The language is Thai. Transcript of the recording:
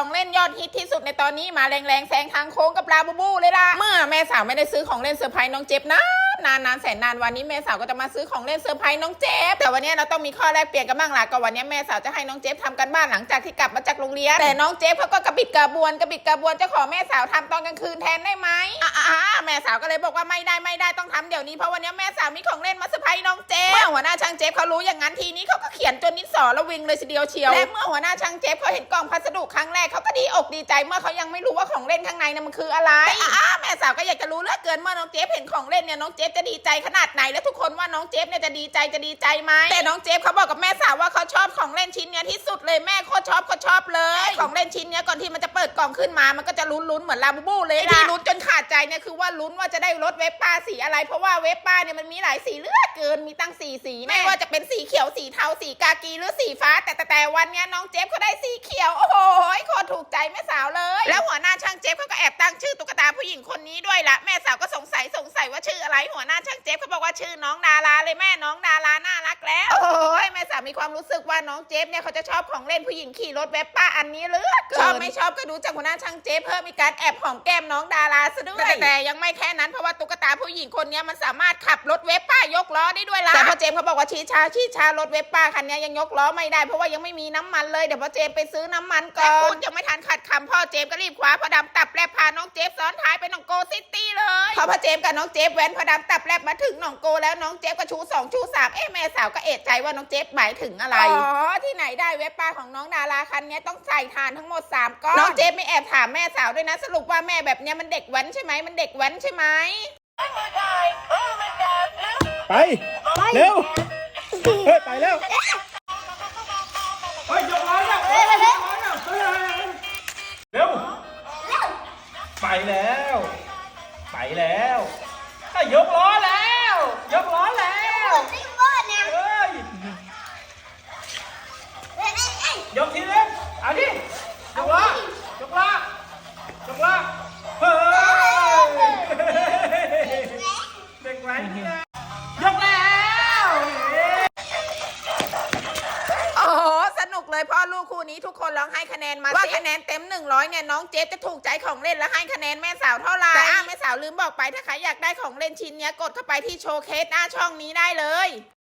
ของเล่นยอดฮิตที่สุดในตอนนี้มาแรงๆแซงทางโค้งกับลาบูบูเลยล่ะ เมื่อแม่สาวไม่ได้ซื้อของเล่นเซอร์ไพรส์น้องเจ็บนะนานนานแสนนานวันนี้แม่สาวก็จะมาซื้อของเล่นเซอร์ไพรส์น้องเจ็บแต่วันนี้เราต้องมีข้อแลกเปลี่ยนกันบ้างล่ะก็วันนี้แม่สาวจะให้น้องเจ็บทำกันบ้านหลังจากที่กลับมาจากโรงเรียนแต่น้องเจ็บเขาก็กระบิดกระบวนกระบิดกระบวนจะขอแม่สาวทำตอนกลางคืนแทนได้ไหมอ่า แม่สาวก็เลยบอกว่าไม่ได้ไม่ได้ต้องทำเดี๋ยวนี้เพราะวันนี้แม่สาวมีของเล่นมาเซอร์ไพรส์น้องเจ็บเมื่อหัวหน้าช่างเจ็บเขารู้อย่างนั้นทีนี้เขาก็เขียนจนนิดสอแล้ววิ่งเลยทีเดียวเชียวและเมื่อหัวหน้าช่างเจ็บเขาเห็นกล่องพัสดุครั้งแรกเขาก็ดีอกดีใจเมื่อเขายังไม่รู้ว่าของเล่นข้างในน่ะมันคืออะไรแต่อะแม่สาวก็อยากจะรู้เหลือเกินเมื่อน้องเจฟเห็นของเล่นเนี่ยน้องเจฟจะดีใจขนาดไหนและทุกคนว่าน้องเจฟเนี่ยจะดีใจจะดีใจไหมแต่น้องเจฟเขาบอกกับแม่สาวว่าเขาชอบของเล่นชิ้นเนี้ยที่สุดเลยแม่โคตรชอบโคตรชอบเลย ของเล่นชิ้นเนี้ยก่อนที่มันจะเปิดกล่องขึ้นมามันก็จะลุ้นๆเหมือนลาบูบูเลยที่ลุ้นจนขาดใจเนี่ยคือว่าลุ้นว่าจะได้รถเวฟป้าสีอะไร เพราะว่าเวฟป้าเนี่ยมันมีหลายสีเหลือเกินมีตั้งสีสีไม่ว่าจะเป็นสีเขียวสีเทาสีกากีหรือสีฟ้า แต่แต่แต่วันเนี้ยน้องเจฟเขาได้สีเขียวียวโอ้โหโคตรถูกใจแม่สาวเลย แล้วหัวหน้าช่างเจฟเขาก็แอบตั้งชื่อตุ๊กตาผู้หญิงคนนี้ด้วยละแม่สาวก็สงสัยสงสัยว่าชื่ออะไร หัวหน้าช่างเจฟเขาบอกว่าชื่อน้องดาราเลยแม่น้องดาราน่ารักแล้ว โอ้ยแม่สาวมีความรู้สึกว่าน้องเจฟเนี่ยเขาจะชอบของเล่นผู้หญิงขี่รถเวฟป้าอันนี้หลือเกินชอบไม่ชอบก็ดูจากหัวหน้าช่างเจฟเพิ่มมีการแอบหอมแก้มน้องดาราซะด้วยแต่แต่ยังไม่แค่นั้นเพราะว่าตุ๊กตาผู้หญิงคนนี้มันสามารถขับรถเวฟป้ายกล้อได้ด้วยล่ะแต่พอเจมส์เขาบอกว่าชี้ชาชี้ชารถเวป้าคันนี้ยังยกล้อไม่ได้เพราะว่ายังไม่มีน้ำมันเลยเดี๋ยวพอเจมส์ไปซื้อน้ำมันก่อนพูดยังไม่ทันขัดคำพ่อเจมส์ก็รีบคว้าพอดำตับแลบพาน้องเจฟซ้อนท้ายไปหนองโกซิตี้เลยพอพ่อเจมส์กับน้องเจฟแว้นพอดำตับแลบมาถึงหนองโกแล้วน้องเจฟก็ชูสองชูสามเอ๊ะแม่สาวก็เอะใจว่าน้องเจฟหมายถึงอะไรอ๋อที่ไหนได้เวฟป้าของน้องดาราคันนี้ต้องใส่ทานทั้งหมดสามก้อนน้องเจฟไม่แอบถามแม่สาวด้วยนะสรุปว่าแม่แบบเนี้ยมันเด็กแว้นใช่ไหมมันเด็กแว้นใช่ไหมไปเร็วเฮ้ยไปแล้วเฮ้ยยกล้อ แล้ว ไปแล้วก็ยกล้อแล้ว ยกล้อแล้ว คู่นี้ทุกคนร้องให้คะแนนมาว่าคะแนนเต็ม 100เนี่ยน้องเจฟจะถูกใจของเล่นและให้คะแนนแม่สาวเท่าไหร่แต่อ้าแม่สาวลืมบอกไปถ้าใครอยากได้ของเล่นชิ้นเนี้ยกดเข้าไปที่โชว์เคสหน้าช่องนี้ได้เลย